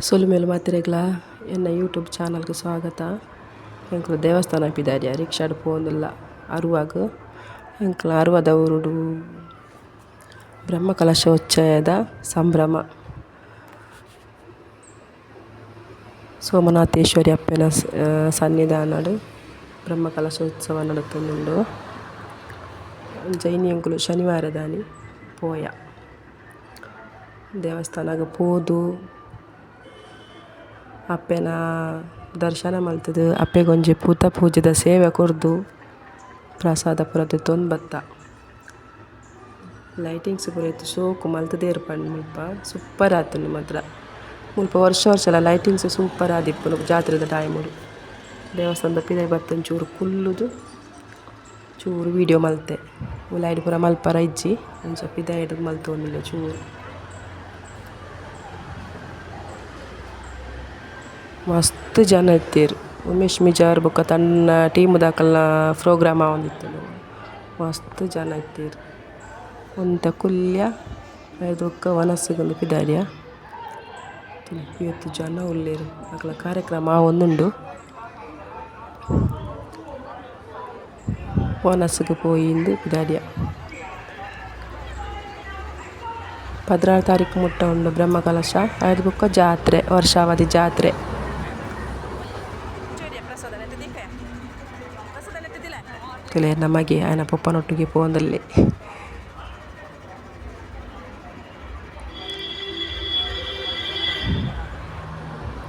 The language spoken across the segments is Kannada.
ಸೊಲುಮೇಲು ಮಾತಿರೆಗ್ಲ ಎನ್ನ ಯೂಟ್ಯೂಬ್ ಚಾನಲ್ಗೆ ಸ್ವಾಗತ ಎಂಕ್ಲು ದೇವಸ್ಥಾನ ಪಿದಾರ್ಯ ರಿಕ್ಷಾಡ್ ಪೋಂದುಲ್ಲ ಅರುವಾಗ್ ಎಂಕ್ಲ ಅರುವದ ಊರುಡು ಬ್ರಹ್ಮಕಲಶೋತ್ಸವದ ಸಂಭ್ರಮ ಸೋಮನಾಥೇಶ್ವರಿ ಅಪ್ಪನ ಸನ್ನಿಧಾನಡ್ ಬ್ರಹ್ಮಕಲಶೋತ್ಸವ ನಡತೊಂದುಂಡು ಜೈನಿಯಂಕುಲು ಶನಿವಾರದಾನಿ ಪೋಯ ದೇವಸ್ಥಾನಗ್ ಪೋದು ಅಪ್ಪೆನ ದರ್ಶನ ಮಲ್ತುದು ಅಪ್ಪೆಗೊಂಜಿ ಪೂತ ಪೂಜೆದ ಸೇವೆ ಕೊರ್ದು ಪ್ರಸಾದ ಪೂರ ದೆತ್ತೊಂದು ಬತ್ತ ಲೈಟಿಂಗ್ಸ್ ಪೂರ ಇತ್ತು ಶೋಕು ಮಲ್ತುದೆರ್ ಪಂಡ್ ಮುಲ್ಪ ಸೂಪರ್ ಆತುಂಡು ಮಾತ್ರ ಮುಲ್ಪ ವರ್ಷ ವರ್ಷಲ ಲೈಟಿಂಗ್ಸ್ ಸೂಪರ್ ಆದಿಪ್ಪುಂಡು ಜಾತ್ರೆದ ಟೈಮುಡು ದೇವಸ್ಥಾನದ ಪಿದಾಯ್ ಬತ್ತೊಂಚೂರು ಕುಲ್ಲುದು, ಚೂರು ವಿಡಿಯೋ ಮಲ್ತೆ. ಲೈಟ್ ಪೂರ ಮಲ್ಪರ ಇಜ್ಜಿ. ಅಂಚ ಪಿದಾಯ್ಡ್ ಮಲ್ತೊಂದಿಲ್ಲ ಚೂರು. ಮಸ್ತ್ ಜನ ಇತ್ತೆರ್ ಉಮೇಶ್ ಮಿಜಾರ್ ಬೊಕ ತನ್ನ ಟೀಮ್ ದಾಖಲ ಪ್ರೋಗ್ರಾಮ್ ಆವೊಂದಿತ್ತುಂಡು ಮಸ್ತ್ ಜನ ಇತ್ತೆರ್ ಒಂತ ಕುಲ್ಯ ಬುಕ್ಕ ಬೊಕ ಪಿದಾರ್ಯ. ಇವತ್ತು ಜನ ಉಲ್ಲೆರ್ ಅಕಲ್ನ ಕಾರ್ಯಕ್ರಮ ಆವೊಂದುಂಡು. ವನಸ್ಸುಗ್ ಪೋಯಿಂದ್ ಪಿದಾರ್ಯ. ಪದ್ನಾರು ತಾರೀಕು ಮುಟ್ಟ ಉಂಡು ಬ್ರಹ್ಮಕಲಶ, ಐದು ಬೊಕ್ಕ ಜಾತ್ರೆ, ವರ್ಷಾವಧಿ ಜಾತ್ರೆ. ಕೆಲೆ ನಮಗೆ ಆಯನ ಪೊಪ್ಪನೊಟ್ಟಿಗೆ ಪೋಂದುಲ್ಲೆ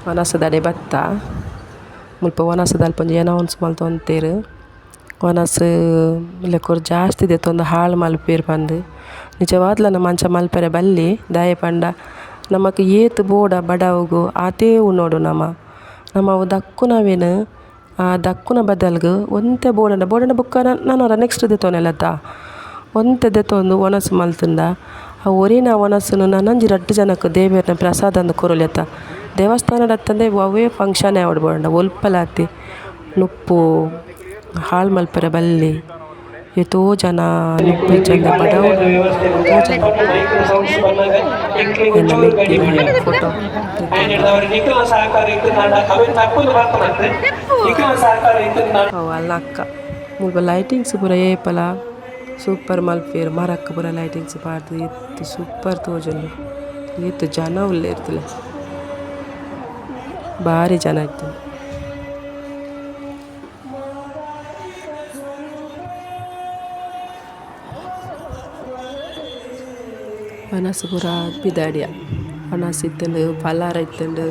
ವನಸದಡೆ ಬತ್ತ ಮುಲ್ಪ ಪಂಜಯನ ಒಂದು ಎನೌನ್ಸ್ ಮಲ್ತೊಂತೆರ್ ವನಸ ಲೆಕ್ಕೊರು ಜಾಸ್ತಿ ತೊಂದು ಹಾಳು ಮಲ್ಪೆರ್ ಪಂದ್. ನಿಜವಾದ್ಲನ ಮಂಚ ಮಲ್ಪರೆ ಬಲ್ಲಿ, ದಾಯೆ ಪಂಡ. ನಮಕ್ ಏತ್ ಬೋಡ ಬಡವಗು ಆತೆ ನೋಡು ನಮ ನಮ ದಕ್ಕು ಆ ದಕ್ಕುನ ಬದಲ್ಗೆ ಒಂತೆ ಬೋಡಂಡ ಬೋಡಂಡ ಬೊಕ್ಕ ನನರ ನೆಕ್ಸ್ಟ್ ದೆತೊನೆಲತ ಒಂತೆ ದೆತೊಂದು ಒನಸು ಮಲ್ತಿಂದ, ಆ ಒರಿನ ವನಸ್ನ್ ನನಂಜಿ ರಡ್ಡ್ ಜನಕ್ ದೇವೆರ್ನ ಪ್ರಸಾದಂದ್ ಕೊರೊಲೆತ ದೇವಸ್ಥಾನಡ್ ಅತ್ತಂದೆ ಅವೇ ಫಂಕ್ಷನ್ ಆವಡ್ ಬೋಡಂಡ ಒಲ್ಪಲಾತಿ ನುಪ್ಪು ಹಾಳು ಮಲ್ಪೆರೆ ಬಲ್ಲಿ ಏತೋ ಜನ ನಿಪ್ಪು ಬಡವರು ಫೋಟೋ ಅಲ್ಲ ಅಕ್ಕ. ಮುಲ್ಪ ಲೈಟಿಂಗ್ಸ್ ಪೂರ ಏಪಲ. ಸೂಪರ್ ಮಲ್ಪೆರ್ ಮರಕ್ ಪೂರ ಲೈಟಿಂಗ್ಸ್ ಪಾಡ್ದ್ ಎತ್ತು ಸೂಪರ್ ತೋಜುಂಡು. ಎತ್ತು ಜನ ಉಲ್ಲೆರ್ದುಲೆ ಬಾರಿ ಜನ ಇತ್ತೆರ್ ವನಸ್ ಪೂರ ಪಿದಾಡಿಯ ವನಸ್ ಇತ್ತೆಂಡ್ ಪಲಾರ ಇತ್ತೆಂಡ್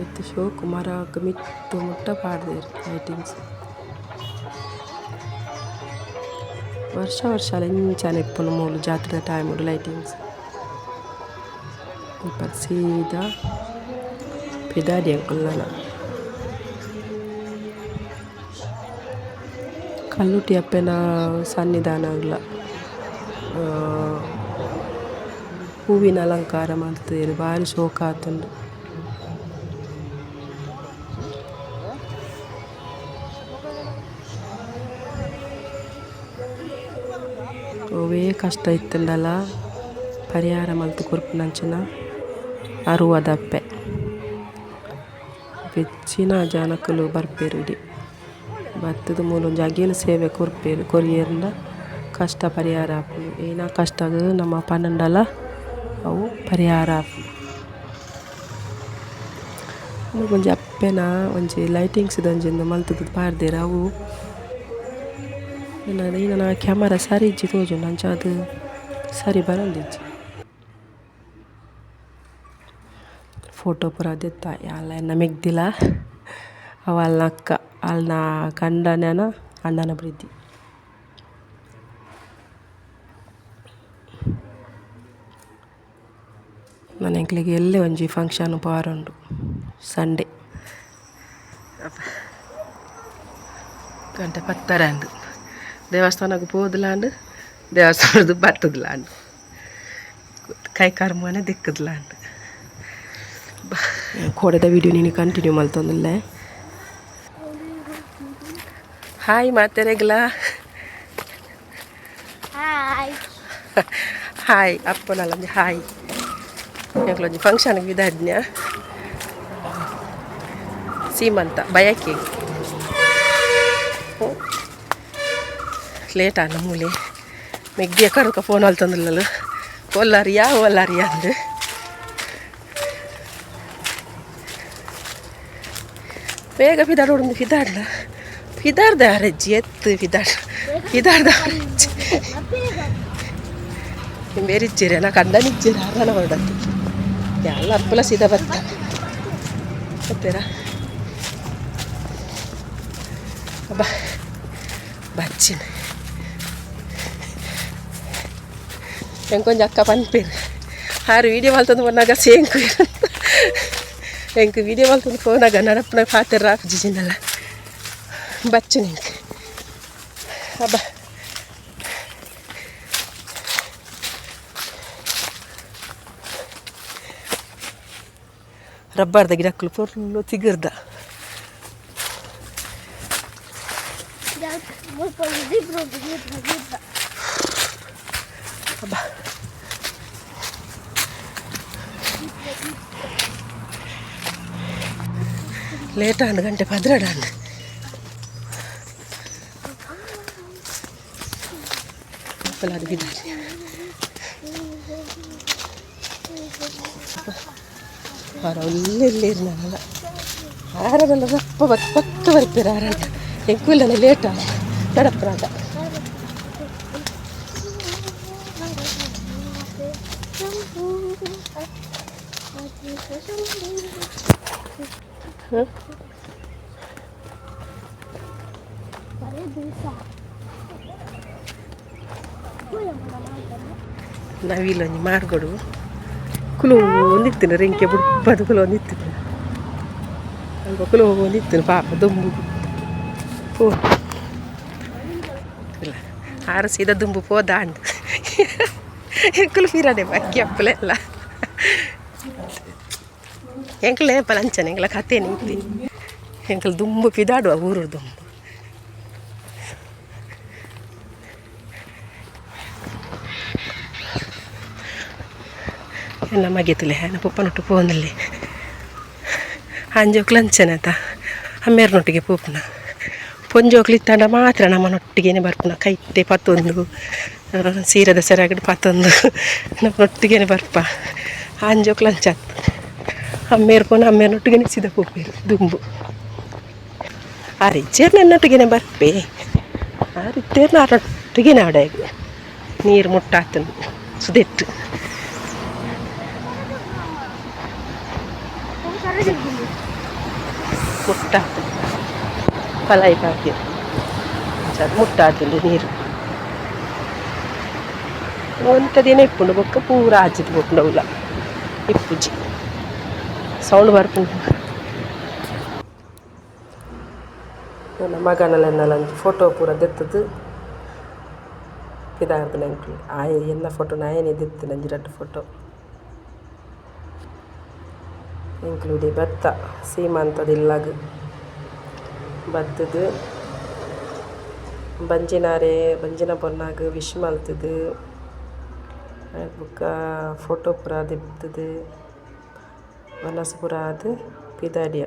ಏತ್ ಶೋಕು ಮರಕ್ ಮಿತ್ತ್ ಮುಟ್ಟ ಪಾಡ್ದೆರ್ ಲೈಟಿಂಗ್ಸ್ ವರ್ಷ ವರ್ಷಲ ಇಂಚನೆ ಇಪ್ಪುಂಡು ಮೂಲು ಜಾತ್ರೆದ ಟೈಮುಡು ಲೈಟಿಂಗ್ಸ್ ಮುಲ್ಪ ಸೀದಾ ಪಿದಾಡಿ ಅಂಕಲ್ನ ಕಲ್ಲುಟಿ ಅಪ್ಪೆನ ಸನ್ನಿಧಾನಗ್ಲ ಹೂವಿನ ಅಲಂಕಾರ ಮಲ್ತೆರ್ ಬಾರಿ ಶೋಕ ಆತುಂಡು ಒವ್ವೇ ಕಷ್ಟ ಇತ್ತುಂಡಲ ಪರಿಹಾರ ಮಲ್ತ್ ಕೊರ್ಪುನಂಚಿನ ಅರುವದ ಅಪ್ಪೆ ಬೆಚ್ಚಿನ ಜನಕ್ಕುಲು ಬತ್ತುದು ಮೂಲೊಂಜಿ ಅಗಿಲು ಸೇವೆ ಕೊರ್ಪೆರ್ ಕೊರಿಯೆರ್ನ ಕಷ್ಟ ಪರಿಹಾರ ಆಪುಂಡು ಏನ ಕಷ್ಟಗ್ ನಮ ಪನಂಡಲ ಅವು ಪರಿಹಾರ ಆಪುಂಡು ಒಂಜಿ ಅಪ್ಪೆನ, ಒಂಜಿ ಲೈಟಿಂಗ್ಸ್ ದಂಜಿಂದು ಮಲ್ತುದು ಪಾಡ್ದೆರ್ ಅವು. ಈನನ ಕ್ಯಾಮರ ಸರಿ ಇಜ್ಜಿ ತೋಜುಂಡು ಅಂಚ ಅದು ಸರಿ ಬರೊಂದಿಜ್ಜಿ ಫೋಟೋ ಪೂರ ದೆತ್ತ ಯಾನ್ಲ ಎನ್ನ ಮಿಗ್ದಿಲ? ಅವ ಅಕ್ಕ ಅಲ್ನ ಕಂಡನನ ಅಣ್ಣನ ಪ್ರೀತಿ. ನನ್ನ ಎಂಕ್ಲಿಗೆ ಎಲ್ಲೆ ಒಂಜಿ ಫಂಕ್ಷನ್ ಪಾರುಂಡು ಸಂಡೆ ಗಂಟೆ ಪತ್ತರಂದು ದೇವಸ್ಥಾನಕ್ಕೆ ಪೋದುಲಾಂಡ್ ದೇವಸ್ಥಾನದ ಬತ್ತುದುಲಾಂಡ್ ಕೈ ಕರ್ಮನೆ ದಿಕ್ಕುದುಲಾಂಡ್ ಕೋಡೆದ ವಿಡಿಯೋ ನೀನು ಕಂಟಿನ್ಯೂ ಮಲ್ತೊಂದುಲ್ಲೆ. Hai Mate Regla. Hai. Hai, apa dalamnya? Hai. Yang kalau di function lagi dadnya Si mantap, banyak. oh. Lihat anak mulai Mek dia karu ke phone altan dulu. Polar ya, polar ya Pega pidar urung pidar lah. ಫಿದಾಡ್ ಹೊಡ್ದು ಫಿದಾಡ್ಲ ಫಿದಾಡ್ದ ಅರಜ್ಜಿ ಎತ್ತು ಫಿದಾಡ್ ಫಿದಾಡ್ದ ಅರಜ್ಜಿ ಬೇರಿಜ್ಜಿರಿ ನಾ ಕಂಡನಿಜ್ಜಿರಿ ಅರನ ಹೊರಡತ್ತು ಎಲ್ಲ ಅಪ್ಪಲ ಸೀದಾ ಬರ್ತ ಗೊತ್ತೀರಾ ಬಾ ಬಚ್ಚಿನ ಎಂಕೊಂಜಿ ಅಕ್ಕ ಪನ್ಪೇರು ಹಾರು ವೀಡಿಯೋ ಮಲ್ತಂದು ಬಂದಾಗ ಸೇಂಕು ಎಂಕು ವೀಡಿಯೋ ಮಲ್ತಂದು ಫೋನಾಗ ನಡಪ್ಪನ ಪಾತ್ರ ರಾಪಿಜಿನಲ್ಲ ಬಚ್ಚು ನಿಂಗೆ ಅಬ್ಬ ರಬ್ಬರ್ದ ಗಿಡಕ್ಕಲು ಫುಲ್ಲು ತಿಗಿರ್ದ ಅಬ್ಬ ಲೇಟ್ ಆಂಡ್ ಗಂಟೆ ಪದ್ರಡಾಂಡ್ Pela widać. அவர் ஒல்லில் இருந்தாங்க ஆரம்பில் அப்போ பக்கம் இருப்பார் ஆரம்ப எங்கள் இல்லை லேட் ஆகும் நடப்புறாங்க Huh? ನವಿಲೊಂದು ಮಾಡ್ಕೊಡು ಕುಲು ಒಂದಿತ್ತಿನ ರೆಂಕೆ ಬುಡ್ಬದು ಕುಲು ಒಂದಿತ್ತಿನ ಅಲ್ಪ ಕುಲು ಒಂದಿತ್ತಿನ ಪಾಪ ದುಂಬು ಓ ಇಲ್ಲ ಆರು ಸೀದಾ ದುಂಬು ಪೋದಾಂಡ್ ಎಂಕುಲು ಫಿರಡೆ ಬಾಕಿ ಅಪ್ಪಲೆಲ್ಲ ಎಂಕಲ್ ನೇಪ ಲಂಚನ ಎಂಕಲ ಕತೆ ನಿಂತಿ ಎಂಕಲ್ ದುಂಬು ಪಿದಾಡುವ ಊರು ದುಂಬು ಎನ್ನ ನಮ್ಮ ಪಪ್ಪನ ಒಟ್ಟು ಪೋನಲ್ಲಿ ಅಂಚನತ ಅಮ್ಮೇರ್ನೊಟ್ಟಿಗೆ ಪೂಪನ ಪೊಂಜೋಕ್ಲಿತ್ತಂಡ ಮಾತ್ರ ನಮ್ಮನೊಟ್ಟಿಗೆನೆ ಬರ್ಪುನ ಕೈತೆ ಪತ್ತೊಂದು ಸೀರೆ ಸೆರಗಡು ಪತ್ತೊಂದು, ನಮ್ಮನೊಟ್ಟಿಗೆನೆ ಬರ್ಪ. ಅಂಜೋಕ್ಲು ಅಂಚತ್ ಅಮ್ಮೇರ್ ಪೋನ ಅಮ್ಮೇರ್ನೊಟ್ಟಿಗೆನೆ ಸಿದ ಪೂಪೇರು ದುಂಬು. ಆ ರಿಚ್ಚೇರ್ ನನ್ನೊಟ್ಟಿಗೇನೆ ಬರ್ಪೆ ಆ ನಾರೊಟ್ಟಿಗೆ ಆಡಾಗ ನೀರು ಮುಟ್ಟಾತನು ಸುದೆಟ್ಟು ಮುಟ್ಟಾತು ಪಲಾಯಿ ಪಾಕಿ ಅದು ಮುಟ್ಟಾತುಂಡು ನೀರು ಒಂತ ದಿನ ಇಪ್ಪುಂಡು ಬೊಕ್ಕ ಪೂರ ಆಜಿತ್ ಬೊಕ್ಕುಂಡು ಅವಲ ಇಪ್ಪುಜಿ ಸೌಂಡ್ ಬರ್ಪುಂಡು ನನ್ನ ಮಗನಲ್ಲೆನ್ನಲ್ಲ ಫೋಟೋ ಪೂರ ದೆತ್ತದು ಇದಾರ್ದು ನಂಗೆ ಆಯ ಎಲ್ಲ ಫೋಟೋ ನಾಯನೇ ದೆತ್ತು ನಂಜಿ ರಡ್ಡು ಫೋಟೋ ಇಂಕ್ಲೂಡಿ ಭತ್ತ. ಸೀಮಂತದಿಲ್ಲಾಗ ಭತ್ತದ ಬಂಜಿನಾರೆ, ಬಂಜಿನ ಪೊನ್ನಾಗ ವಿಶ್ ಮಲ್ತದು. ಬೊಕ್ಕ ಫೋಟೋ ಪುರ ದಿಪ್ತದು ಮನಸ್ಸು ಪುರ ಅದು ಪಿದಾಡಿಯ.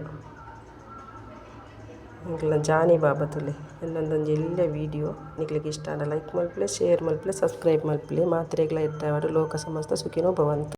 ಇಂಕ್ಲ ಜಾನಿ ಬಾಬತುಲೆ ಇನ್ನೊಂದೊಂದು ಎಲ್ಲ ವೀಡಿಯೋ ನಿಕ್ಲಿಗೆ ಇಷ್ಟ ಆಂಡ ಲೈಕ್ ಮಲ್ಪಲೆ ಶೇರ್ ಮಲ್ಪಲೆ ಸಬ್ಸ್ಕ್ರೈಬ್ ಮಲ್ಪಲೆ ಮಾತ್ರೆಗ್ಲ ಇಟ್ಟಾವಾಡು ಲೋಕ ಸಮಸ್ತ ಸುಖಿನೋ ಭವಂತು.